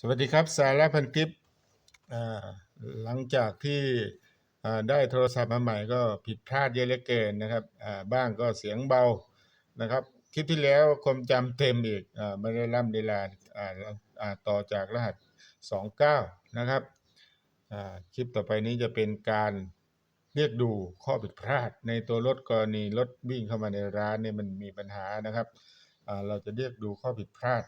สวัสดีครับสาระพันคลิปหลังจากที่ได้โทรศัพท์มาใหม่ก็ผิดพลาดเยอะเหลือเกินนะครับบ้างก็เสียงเบานะครับคลิปที่แล้วความจำเต็มอีกอไม่ได้ล่ำเวลาอ่าอ่าต่อจากรหัส 29 นะครับคลิปต่อไปนี้จะเป็นการเรียกดูข้อผิดพลาด ในตัวรถกรณีรถวิ่งเข้ามาในร้านเนี่ยมันมีปัญหานะครับเราจะเรียกดูข้อผิดพลาด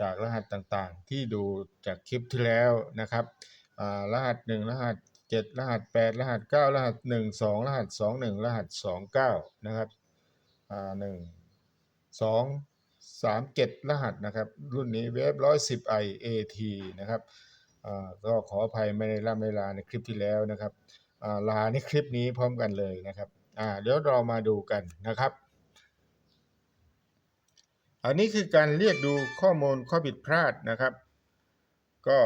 จากรหัสต่างๆ ที่ดูจากคลิปที่แล้วนะครับอ่ารหัส 1 รหัส 7 รหัส 8 รหัส 9 รหัส 1 2 รหัส 2 1 รหัส 29 นะครับอ่า1 2 3 7รหัสนะครับ รุ่นนี้เวฟ110 i AT นะครับก็ขออภัยไม่ได้ล่ำเวลาในคลิปที่แล้วนะครับลาในคลิปนี้พร้อมกันเลยนะครับเดี๋ยวเรามาดูกันนะครับ อันนี้คือการเรียกดูข้อมูลข้อผิดพลาดนะครับ ก็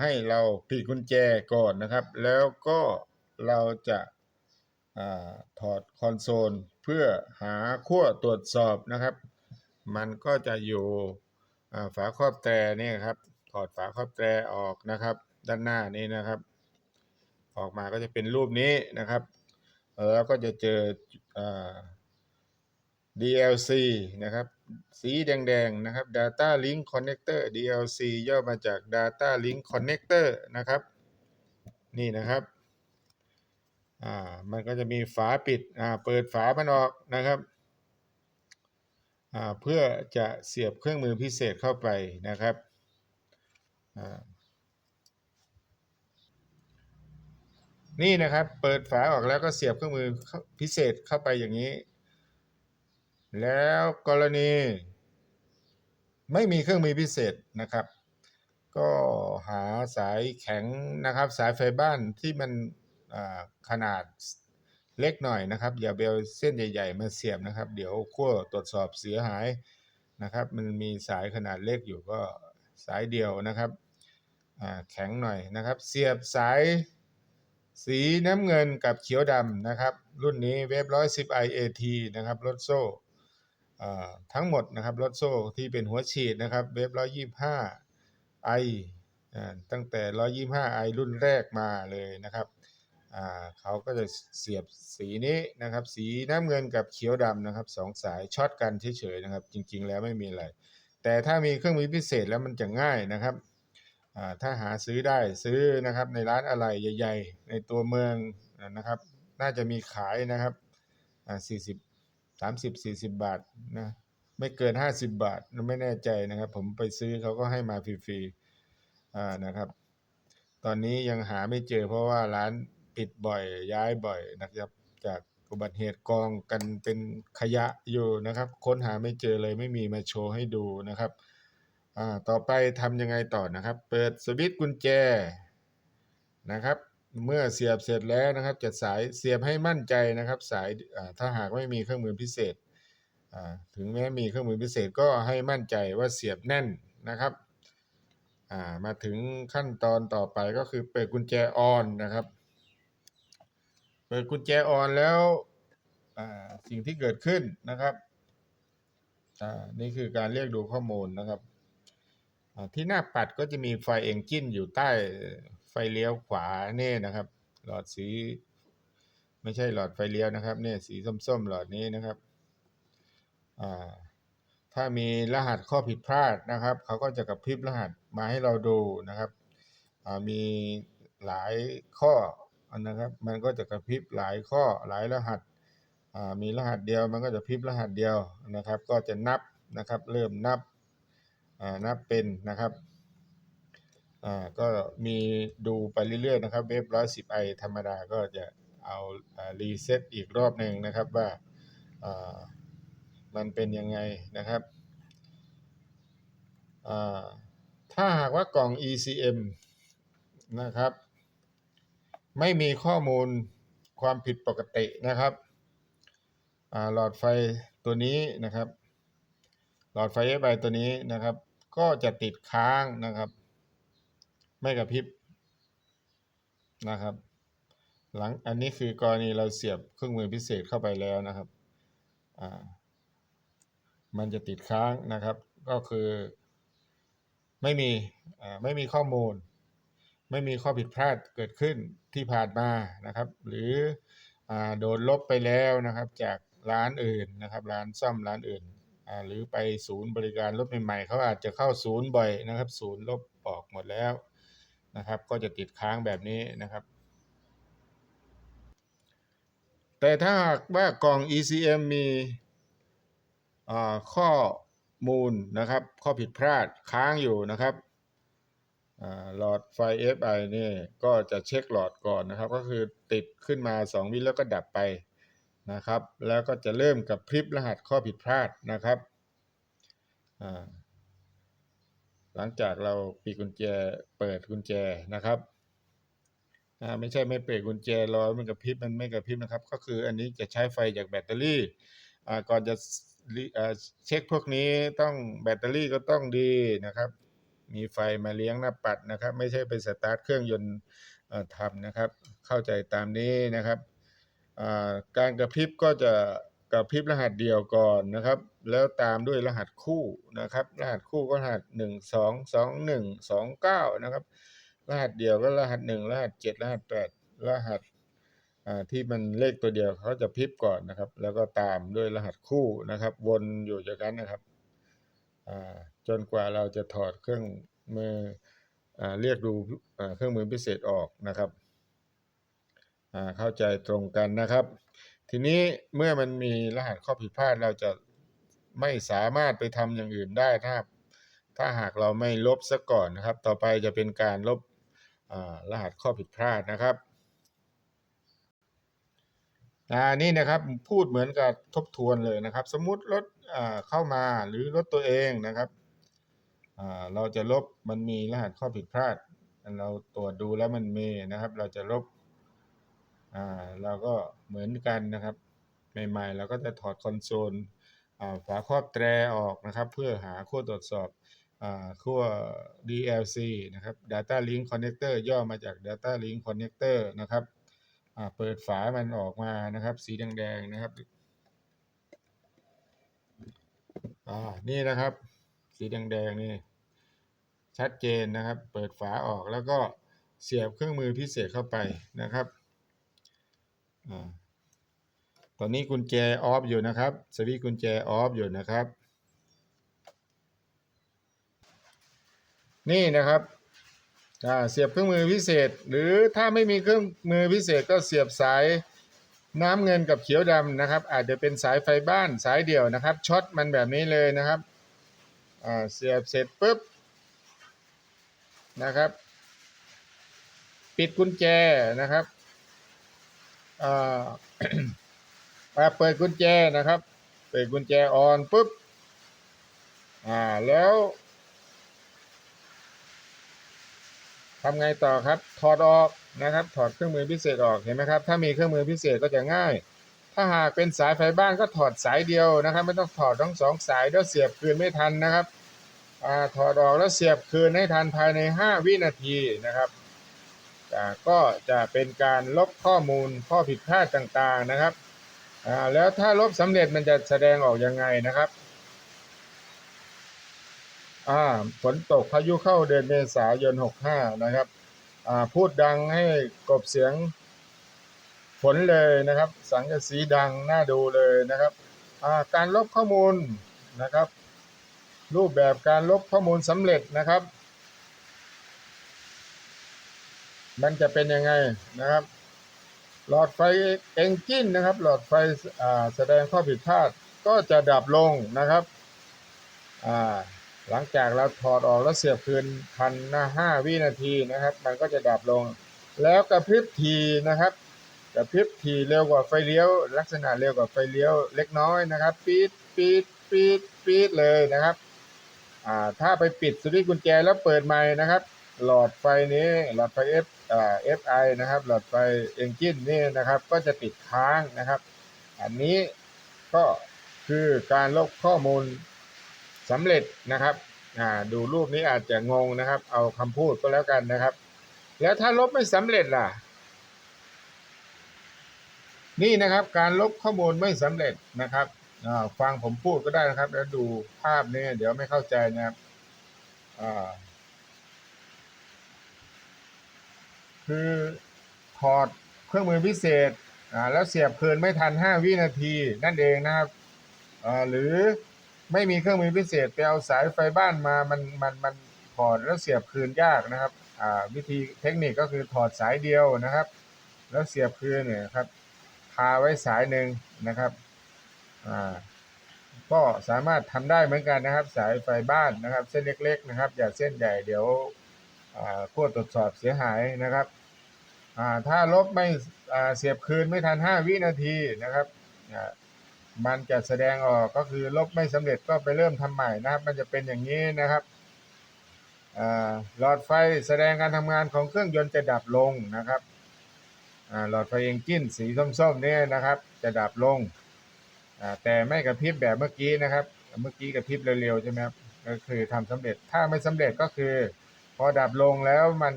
ให้เราปิดกุญแจก่อนนะครับ แล้วก็เราจะอถอดคอนโซล เพื่อหาขั้วตรวจสอบนะครับ มันก็จะอยู่ฝาครอบแตรนี่ครับ ถอดฝาครอบแตรออกนะครับ ด้านหน้านี้นะครับ ออกมาก็จะเป็นรูปนี้นะครับ แล้วก็จะเจออ DLC นะครับ สีแดงๆนะครับ Data Link Connector DLC ย่อมาจาก Data Link Connector นะครับ นี่นะครับอ่ามันก็จะมีฝาปิดอ่าเปิดฝามันออกนะครับอ่าเพื่อจะเสียบเครื่องมือพิเศษเข้าไปนะครับอ่านี่นะครับ เปิดฝาออกแล้วก็เสียบเครื่องมือพิเศษเข้าไปอย่างนี้ แล้วกรณี ไม่มีเครื่องมือพิเศษนะครับ ก็หาสายแข็งนะครับ สายไฟบ้านที่มันขนาดเล็กหน่อยนะครับ อย่าเอาเส้นใหญ่ ๆ มาเสียบนะครับ เดี๋ยวขั้วตรวจสอบเสียหายนะครับ มันมีสายขนาดเล็กอยู่ก็สายเดียวนะครับแข็งหน่อยนะครับ เสียบสายสีน้ำเงินกับเขียวดำนะครับ รุ่นนี้เวฟ110 IAT นะครับรถโซ่ ทั้งหมดนะครับรถโซ่ที่เป็นหัวฉีดนะครับเวฟ125 i อ่าตั้งแต่ 125 i รุ่นแรกมาเลยนะครับเขาก็จะเสียบสีนี้นะครับ สีน้ำเงินกับเขียวดำนะครับสองสายช็อตกันเฉยๆนะครับ จริงๆแล้วไม่มีอะไร แต่ถ้ามีเครื่องมือพิเศษแล้วมันจะง่ายนะครับถ้าหาซื้อได้ซื้อนะครับในร้านอะไรใหญ่ ๆ ในตัวเมืองนะครับ น่าจะมีขายนะครับ40 สามสิบสี่สิบบาทนะไม่เกินห้าสิบบาทไม่แน่ใจนะครับ ผมไปซื้อเขาก็ให้มาฟรีๆอ่านะครับ ตอนนี้ยังหาไม่เจอเพราะว่าร้านปิดบ่อยย้ายบ่อยนะครับ จากอุบัติเหตุกองกันเป็นขยะอยู่นะครับ ค้นหาไม่เจอเลยไม่มีมาโชว์ให้ดูนะครับอ่าต่อไปทำยังไงต่อนะครับ เปิดสวิตช์กุญแจนะครับ เมื่อเสียบเสร็จแล้วนะครับจะสายเสียบให้มั่นใจนะครับ สายถ้าหากไม่มีเครื่องมือพิเศษถึงแม้มีเครื่องมือพิเศษก็ให้มั่นใจว่าเสียบแน่นนะครับมาถึงขั้นตอนต่อไปก็คือเปิดกุญแจออนนะครับ เปิดกุญแจออนแล้วสิ่งที่เกิดขึ้นนะครับนี่คือการเรียกดูข้อมูลนะครับที่หน้าปัดก็จะมีไฟเอนจินอยู่ใต้ ไฟเลี้ยวขวาเนี่ยนะครับ หลอดสี ไม่ใช่หลอดไฟเลี้ยวนะครับเนี่ยสีส้มๆ หลอดนี้นะครับอ่าถ้ามีรหัสข้อผิดพลาดนะครับ เขาก็จะกระพริบรหัสมาให้เราดูนะครับมีหลายข้อนะครับ มันก็จะกระพริบหลายข้อหลายรหัสมีรหัสเดียวมันก็จะพริบรหัสเดียวนะครับ ก็จะนับนะครับ เริ่มนับนับเป็นนะครับ อ่าก็มีดูไปเรื่อยๆนะครับเว็บร้อยสิบไอธรรมดาก็จะเอารีเซ็ตอีกรอบหนึ่งนะครับว่ามันเป็นยังไงนะครับ ถ้าหากว่ากล่อง ECM นะครับ ไม่มีข้อมูลความผิดปกตินะครับหลอดไฟตัวนี้นะครับ หลอดไฟ FI ตัวนี้นะครับ ก็จะติดค้างนะครับ ไม่กระพริบนะครับ หลังอันนี้คือกรณีเราเสียบเครื่องมือพิเศษเข้าไปแล้วนะครับมันจะติดค้างนะครับ ก็คือไม่มีไม่มีข้อมูล ไม่มีข้อผิดพลาดเกิดขึ้นที่ผ่านมานะครับ หรืออโดนลบไปแล้วนะครับ จากร้านอื่นนะครับ ร้านซ่อมร้านอื่นหรือไปศูนย์บริการรถใหม่ๆเขาอาจจะเข้าศูนย์บ่อยนะครับ ศูนย์ลบออกหมดแล้ว นะครับ ก็จะติดค้างแบบนี้นะครับ แต่ถ้าหากว่ากล่อง ECM มีข้อมูลนะครับ ข้อผิดพลาดค้างอยู่นะครับหลอดไฟ FI นี่ก็จะเช็คหลอดก่อนนะครับ ก็คือติดขึ้นมา 2 วิแล้วก็ดับไปนะครับ แล้วก็จะเริ่มกับพริบรหัสข้อผิดพลาดนะครับอ่า หลังจากเราปิดกุญแจเปิดกุญแจนะครับไม่ใช่ไม่เปิดกุญแจรอมันกระพริบมันไม่กระพริบนะครับ ก็คืออันนี้จะใช้ไฟจากแบตเตอรี่ก่อนจะเช็คพวกนี้ต้องแบตเตอรี่ก็ต้องดีนะครับ มีไฟมาเลี้ยงหน้าปัดนะครับ ไม่ใช่ไปสตาร์ทเครื่องยนต์ทำนะครับ เข้าใจตามนี้นะครับการกระพริบก็จะ กระพริบรหัสเดียวก่อนนะครับ แล้วตามด้วยรหัสคู่นะครับ รหัสคู่ก็รหัสหนึ่งสองสองหนึ่งสองเก้านะครับ รหัสเดียวก็รหัสหนึ่งรหัสเจ็ดรหัสแปดรหัสที่มันเลขตัวเดียวเขาจะพริบก่อนนะครับ แล้วก็ตามด้วยรหัสคู่นะครับ วนอยู่อย่างนั้นนะครับจนกว่าเราจะถอดเครื่องมืออเรียกดูเครื่องมือพิเศษออกนะครับเข้าใจตรงกันนะครับ ทีนี้เมื่อมันมีรหัสข้อผิดพลาดเราจะไม่สามารถไปทำอย่างอื่นได้ถ้าถ้าหากเราไม่ลบซะก่อนนะครับ ต่อไปจะเป็นการลบรหัสข้อผิดพลาดนะครับอ่านี่นะครับพูดเหมือนกับทบทวนเลยนะครับ สมมุติรถเข้ามาหรือรถตัวเองนะครับเราจะลบมันมีรหัสข้อผิดพลาด เราตรวจดูแล้วมันมีนะครับ เราจะลบ อ่าเราก็เหมือนกันนะครับ ใหม่ๆ เราก็จะถอดคอนโซลฝาครอบแตรออกนะครับ เพื่อหาขั้วตรวจสอบขั้ว DLC นะครับ Data Link Connector ย่อมาจาก Data Link Connector นะครับเปิดฝามันออกมานะครับ สีแดงๆนะครับอ่านี่นะครับ สีแดงๆนี่ชัดเจนนะครับ เปิดฝาออกแล้วก็เสียบเครื่องมือพิเศษเข้าไปนะครับ ตอนนี้กุญแจออฟอยู่นะครับ สวิตกุญแจออฟอยู่นะครับ นี่นะครับเสียบเครื่องมือพิเศษ หรือถ้าไม่มีเครื่องมือพิเศษก็เสียบสายน้ำเงินกับเขียวดำนะครับ อาจจะเป็นสายไฟบ้านสายเดี่ยวนะครับช็อตมันแบบนี้เลยนะครับเสียบเสร็จปุ๊บนะครับ ปิดกุญแจนะครับ อ่าเปิดกุญแจนะครับ เปิดกุญแจออนปุ๊บ อ่า แล้วทำไงต่อครับ ถอดออกนะครับ ถอดเครื่องมือพิเศษออก เห็นไหมครับ ถ้ามีเครื่องมือพิเศษก็จะง่าย ถ้าหากเป็นสายไฟบ้านก็ถอดสายเดียวนะครับ ไม่ต้องถอดทั้งสองสายเดี๋ยวเสียบคืนไม่ทันนะครับ อ่า ถอดออกแล้วเสียบคืนให้ทันภายใน 5 วินาทีนะครับ ก็จะเป็นการลบข้อมูลข้อผิดพลาดต่างๆนะครับแล้วถ้าลบสำเร็จมันจะแสดงออกยังไงนะครับอ่าฝนตกพายุเข้าเดือนเมษายน 65 นะครับอ่าพูดดังให้กบเสียงฝนเลยนะครับ สังกสีดังน่าดูเลยนะครับอ่าการลบข้อมูลนะครับ รูปแบบการลบข้อมูลสำเร็จนะครับ มันจะเป็นยังไงนะครับ หลอดไฟเอนจินนะครับ หลอดไฟอ่าแสดงข้อผิดพลาดก็จะดับลงนะครับอ่าหลังจากเราถอดออกแล้วเสียบคืนพันหน้าห้าวินาทีนะครับ มันก็จะดับลง แล้วกระพริบทีนะครับกระพริบทีเร็วกว่าไฟเลี้ยว ลักษณะเร็วกว่าไฟเลี้ยวเล็กน้อยนะครับปี๊ดปี๊ดปี๊ดปี๊ดเลยนะครับอ่าถ้าไปปิดสวิตช์กุญแจแล้วเปิดใหม่นะครับ หลอดไฟนี้หลอดไฟ F เอ่า FI นะครับ หลอดไฟเอนจินนี่นะครับ ก็จะติดค้างนะครับ อันนี้ก็คือการลบข้อมูลสำเร็จนะครับดูรูปนี้อาจจะงงนะครับ เอาคำพูดก็แล้วกันนะครับ แล้วถ้าลบไม่สำเร็จล่ะ นี่นะครับการลบข้อมูลไม่สำเร็จนะครับฟังผมพูดก็ได้นะครับ แล้วดูภาพนี้เดี๋ยวไม่เข้าใจนะครับอ่า คือถอดเครื่องมือพิเศษอ่าแล้วเสียบคืนไม่ทัน 5 วินาทีนั่นเองนะครับอ่าหรือไม่มีเครื่องมือพิเศษไปเอาสายไฟบ้านมามันมันมันถอดแล้วเสียบคืนยากนะครับอ่าวิธีเทคนิคก็คือถอดสายเดียวนะครับ แล้วเสียบคืนเนี่ยครับคาไว้สายหนึ่งนะครับอ่าก็สามารถทำได้เหมือนกันนะครับ สายไฟบ้านนะครับ เส้นเล็ก ๆ นะครับ อย่าเส้นใหญ่เดี๋ยว ขั้วตรวจสอบเสียหายนะครับ ถ้าลบไม่เสียบคืนไม่ทัน 5 วินาทีนะครับ มันจะแสดงออกก็คือลบไม่สำเร็จก็ไปเริ่มทำใหม่นะครับ มันจะเป็นอย่างนี้นะครับหลอดไฟแสดงการทำงานของเครื่องยนต์จะดับลงนะครับหลอดไฟเอนจินสีส้มๆเนี่ยนะครับ จะดับลง แต่ไม่กระพริบแบบเมื่อกี้นะครับ เมื่อกี้กระพริบเร็วๆใช่ไหมครับก็คือทำสำเร็จถ้าไม่สำเร็จก็คือ อดับลงแล้วมัน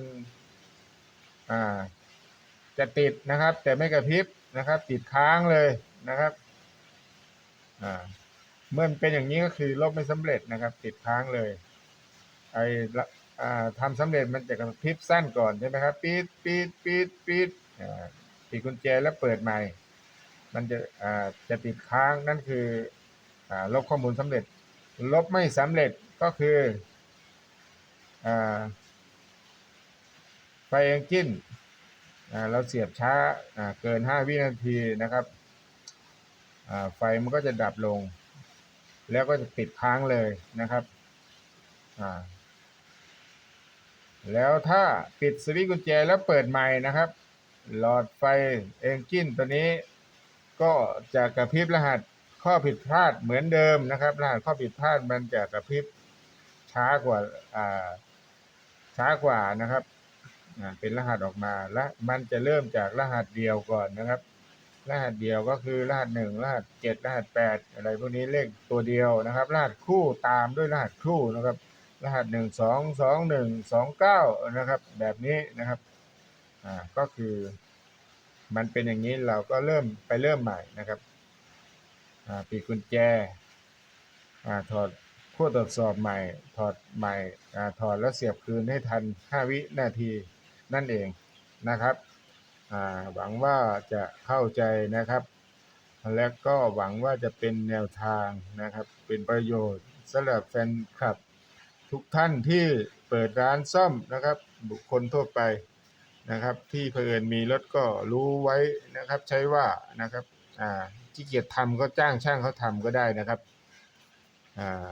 อ่าจะติดนะครับ แต่ไม่กระพริบนะครับ ติดค้างเลยนะครับอ่าเมื่อเป็นอย่างนี้ก็คือลบไม่สำเร็จนะครับ ติดค้างเลยไอ้ละอ่าทำสำเร็จมันจะกระพริบสั้นก่อนใช่ไหมครับปีดปีดปีดปีดปิดกุญแจแล้วเปิดใหม่ มันจะจะติดค้างนั่นคืออลบข้อมูลสำเร็จ ลบไม่สำเร็จก็คือ ไฟเอนจินเราเสียบช้าเกิน 5 วินาทีนะครับไฟมันก็จะดับลง แล้วก็จะติดค้างเลยนะครับแล้วถ้าปิดสวิตช์กุญแจแล้วเปิดใหม่นะครับ หลอดไฟเอนจินตัวนี้ ก็จะกระพริบรหัสข้อผิดพลาดเหมือนเดิมนะครับ รหัสข้อผิดพลาดมันจะกระพริบช้ากว่าอ่า ช้ากว่านะครับอ่าเป็นรหัสออกมาและมันจะเริ่มจากรหัสเดียวก่อนนะครับ รหัสเดียวก็คือรหัสหนึ่งรหัสเจ็ดรหัสแปดอะไรพวกนี้เลขตัวเดียวนะครับ รหัสคู่ตามด้วยรหัสคู่นะครับ รหัสหนึ่งสองสองหนึ่งสองเก้านะครับ แบบนี้นะครับอ่าก็คือ มันเป็นอย่างนี้เราก็เริ่มไปเริ่มใหม่นะครับอ่าปิดกุญแจอ่าถอด ขั้วตรวจสอบใหม่ถอดใหม่ถอดแล้วเสียบคืนให้ทัน 5 วินาทีนั่นเองนะครับหวังว่าจะเข้าใจนะครับ และก็หวังว่าจะเป็นแนวทางนะครับ เป็นประโยชน์สำหรับแฟนคลับ ทุกท่านที่เปิดร้านซ่อมนะครับ บุคคลทั่วไปนะครับ ที่เพอิญมีรถก็รู้ไว้นะครับ ใช้ว่านะครับอ่าขี้เกียจทำก็จ้างช่างเขาทำก็ได้นะครับ อ่า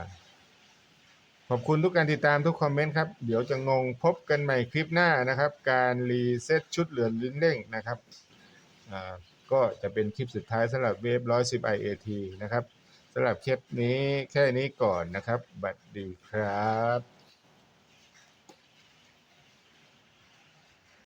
ขอบคุณทุกการติดตามทุกคอมเมนต์ครับ เดี๋ยวจะงงพบกันใหม่คลิปหน้านะครับ การรีเซ็ตชุดเหลือลิ้นเร่งนะครับก็จะเป็นคลิปสุดท้ายสำหรับเวฟ110 IAT นะครับสำหรับคลิปนี้แค่นี้ก่อนนะครับ บัดดีครับ